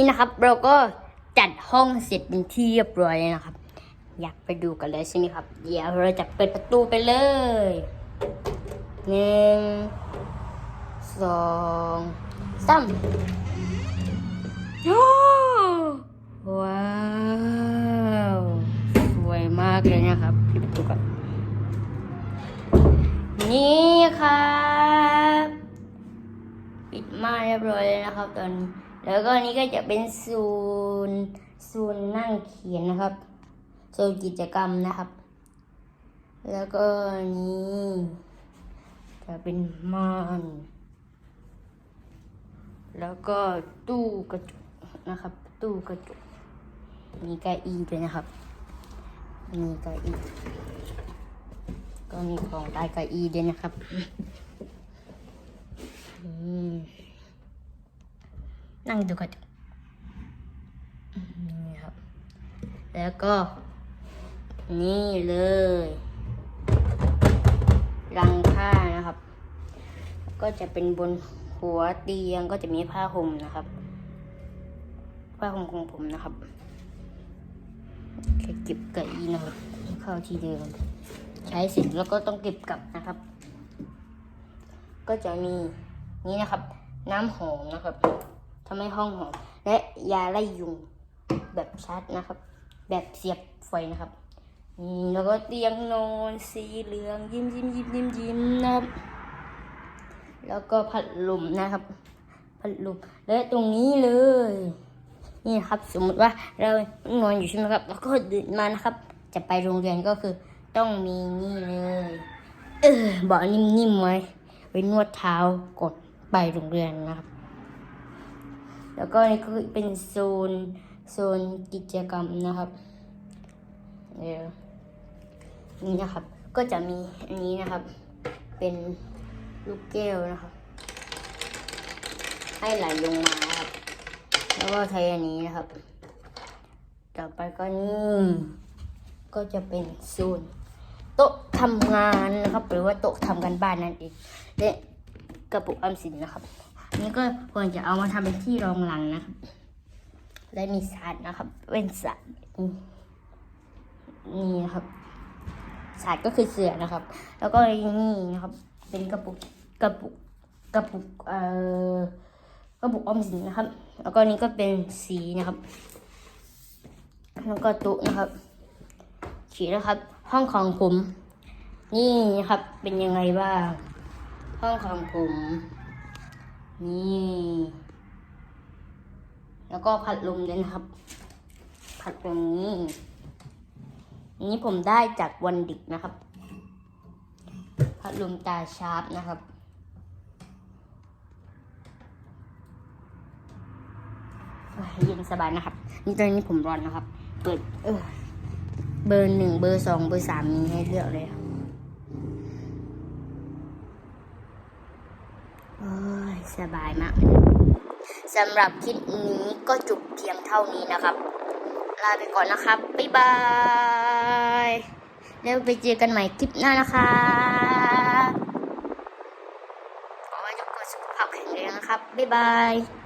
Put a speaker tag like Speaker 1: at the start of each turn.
Speaker 1: นี่นะครับ เราก็จัดห้องเสร็จเป็นที่เรียบร้อยนะครับ อยากไปดูกันเลยใช่ไหมครับ เดี๋ยวเราจะเปิดประตูไปเลยหนึ่งสองสามโอ้ว้าวสวยมากเลยนะครับปิดประตูก่อนนี่ครับ ปิดม่านเรียบร้อยเลยนะครับตอนนี้ แล้วก็นี้ก็จะเป็นศูนย์ศูนย์นั่งเขียนนะครับโซนกิจกรรมนะครับ แล้วก็นนี้จะเป็นม่านแล้วก็ตู้กระจกนะครับ ตู้กระจกมีเก้าอี้ด้วยนะครับ มีเก้าอี้ก็มีของใต้เก้าอี้ด้วยนะครับอืม นั่งดูกระจกนี่ครับ แล้วก็ นี่เลยรังผ้านะครับ ก็จะเป็นบนหัวเตียงก็จะมีผ้าห่มนะครับ ผ้าห่มของผมนะครับแค่เก็บเก้าอี้นะครับเข้าที่เดิม ใช้เสร็จแล้วก็ต้องเก็บกลับนะครับ ก็จะมีนี่นะครับ น้ำหอมนะครับ ทำให้ห้องหอม และยาไล่ยุงแบบชัดนะครับ แบบเสียบไฟนะครับนี่แล้วก็เตียงนอนสีเหลืองยิ้มยิ้มยิ้มยิ้มยิ้มนะครับ แล้วก็พัดลมนะครับ พัดลมและตรงนี้เลย นี่ครับสมมติว่าเรานอนอยู่ใช่ไหมครับ แล้วก็ตื่นมานะครับ จะไปโรงเรียนก็คือต้องมีนี่เลยเออเบาะนิ่มๆไว้ไว้นวดเท้ากดไปโรงเรียนนะครับ แล้วก็นี่ก็เป็นโซนโซนกิจกรรมนะครับเดี๋ยวนี่นะครับ ก็จะมีอันนี้นะครับ เป็นลูกแก้วนะครับ ให้ไหลลงมาครับ แล้วก็ใช้อันนี้นะครับ ต่อไปก็นี่ก็จะเป็นโซนโต๊ะทำงานนะครับ หรือว่าโต๊ะทำกันบ้านนั่นเองและกระปุกออมสินนะครับ อันนี่ก็ควรจะเอามาทำเป็นที่รองหลังนะครับ และมีสาดนะครับ เป็นสาดนี่นะครับสาดก็คือเสือนะครับ แล้วก็นี่นะครับ เป็นกระปุกกระปุกกระปุกเอ่อกระปุกออมสินนะครับ แล้วก็นี่ก็เป็นสีนะครับ แล้วก็ตุ๊นะครับสีนะครับ ห้องของผม นี่นะครับเป็นยังไงบ้าง ห้องของผม นี่ แล้วก็พัดลมด้วยนะครับพัดลมนี้นี้ผมได้จากวันด็กนะครับ พัดลมตาชาร์ปนะครับ เย็นสบายนะครับ นี่ตอนนี้ผมร้อนนะครับ เปิด เออเบอร์หนึ่งเบอร์สองเบอร์สามมีให้เลือกเลยครับโอ้ย สบายมากสำหรับคลิปนี้ก็จบเพียงเท่านี้นะครับ ลาไปก่อนนะครับ บ๊ายบาย แล้วไปเจอกันใหม่คลิปหน้านะครับขอให้ทุกคนสุขภาพแข็งแรงนะครับ บ๊ายบาย